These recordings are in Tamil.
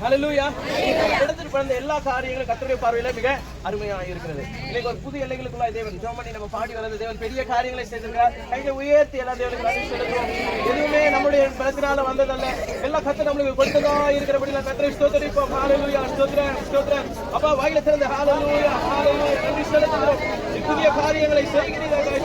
ஹalleluya எடுத்துட்டு பிறந்த எல்லா காரியங்களும் கர்த்தருடைய பார்வையில மிக அருமையாக இருக்கிறது. இன்னைக்கு ஒரு புது எல்லைகளுக்குள்ள தேவன் ஜெபம் பண்ணி நம்ம பாடி வளர்ந்த தேவன் பெரிய காரியங்களை செய்திருக்கிறார். கையை உயர்த்தி எல்லா தேவனுக்கு செலுத்துவோம் எதுவுமே நம்முடைய பலத்தினால வந்ததல்ல. எல்லா கத்தை நம்மளுக்கு கொடுத்ததா இருக்கிறபடி நான் கத்திரை ஸ்தோத்தரிப்போம். ஹாலலூயா ஸ்தோத்திரம் ஸ்தோத்திரம். அப்பா வாயில சிறந்த ஹாலலூயா ஹாலலூயா நன்றி செலுத்துகிறோம். புதிய காரியங்களை செய்கிறீர்கள்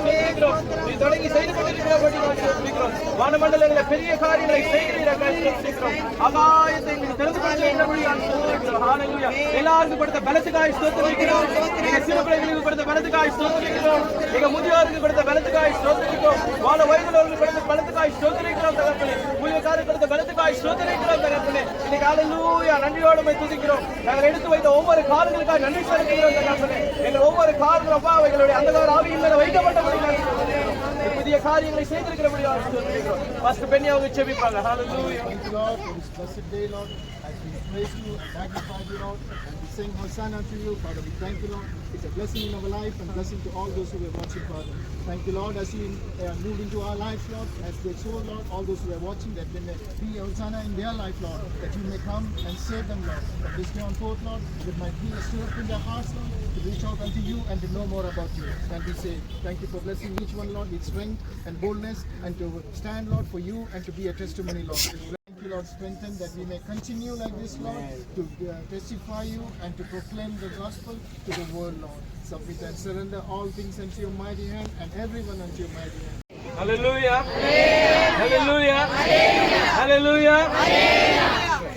நீ தொடங்கி செய்து கொண்டிருக்கிறபடி நான் ஸ்தோத்திரிக்கிறோம் வானமண்டலங்களில் பெரிய காரியங்களை செய்கிறீர்கள் ஸ்தோத்திரிக்கிறோம் ஆகாயத்தை தெரிந்து திறந்து கொண்டிருக்கிறபடி நான் ஸ்தோத்திரிக்கிறோம் எல்லாருக்கும் கொடுத்த பலத்துக்காய் ஸ்தோத்திரிக்கிறோம் நீங்க கொடுத்த பலத்துக்காய் ஸ்தோத்திரிக்கிறோம் எங்க முதியோருக்கு கொடுத்த பலத்துக்காய் ஸ்தோத்திரிக்கிறோம் வாழ வயதிலவர்களுக்கு கொடுத்த பலத்துக்காய் ஸ்தோத்திரிக்கிறோம் தகப்பனே. ஊழியக்காரருக்கு கொடுத்த பலத்துக்காய் ஸ்தோத்திரிக்கிறோம் தகப்பனே. இன்னைக்கு அலலூயா நன்றியோடு போய் துதிக்கிறோம். நாங்கள் எடுத்து வைத்த ஒவ்வொரு காலங்களுக்காக நன்றி செலுத்துகிறோம் தகப்பனே. எங்கள் ஒவ்வொரு காலங்களும் அப்பா எங்களுடைய அந்தகார ஆவியின் மேல வைக்கப்பட்ட நாங்கள் புதிய காரியங்களை செய்திருக்கிறபடி முடியும் ஃபர்ஸ்ட் பெண்ணி அவங்க செபிப்பாங்க. Hallelujah Praise you magnify you, Lord, and we sing Hosanna to you, Father. We thank you, Lord. It's a blessing in our life and blessing to all those who are watching, Father. Thank you, Lord, as you uh, move into our lives, Lord, as they soul, Lord, all those who are watching, that they may be Hosanna in their life, Lord, that you may come and save them, Lord. From this day on forth, Lord, that might be a stir up in their hearts, Lord, to reach out unto you and to know more about you. And we say, thank you for blessing each one, Lord, with strength and boldness, and to stand, Lord, for you and to be a testimony, Lord. You, Lord, strengthen that we may continue like this, Lord, to uh, testify you and to proclaim the gospel to the world, Lord. Submit and surrender all things unto your mighty hand and everyone unto your mighty hand. ஹalleluya ஹalleluya ஹalleluya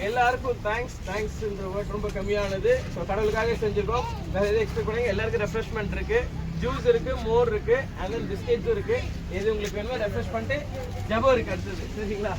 எல்லாருக்கும் தேங்க்ஸ் தேங்க்ஸ் இந்த வேர்ட் ரொம்ப கம்மியானது ஸோ கடவுளுக்காக செஞ்சிருக்கோம் வேற எதுவும் எக்ஸ்பெக்ட் பண்ணுங்க எல்லாருக்கும் ரெஃப்ரெஷ்மெண்ட் இருக்கு ஜூஸ் இருக்கு மோர் இருக்கு அண்ட் தென் பிஸ்கெட்ஸும் இருக்கு எது உங்களுக்கு வேணுமோ ரெஃப்ரெஷ் பண்ணிட்டு ஜபம் இருக்கு அடுத்தது சரிங்களா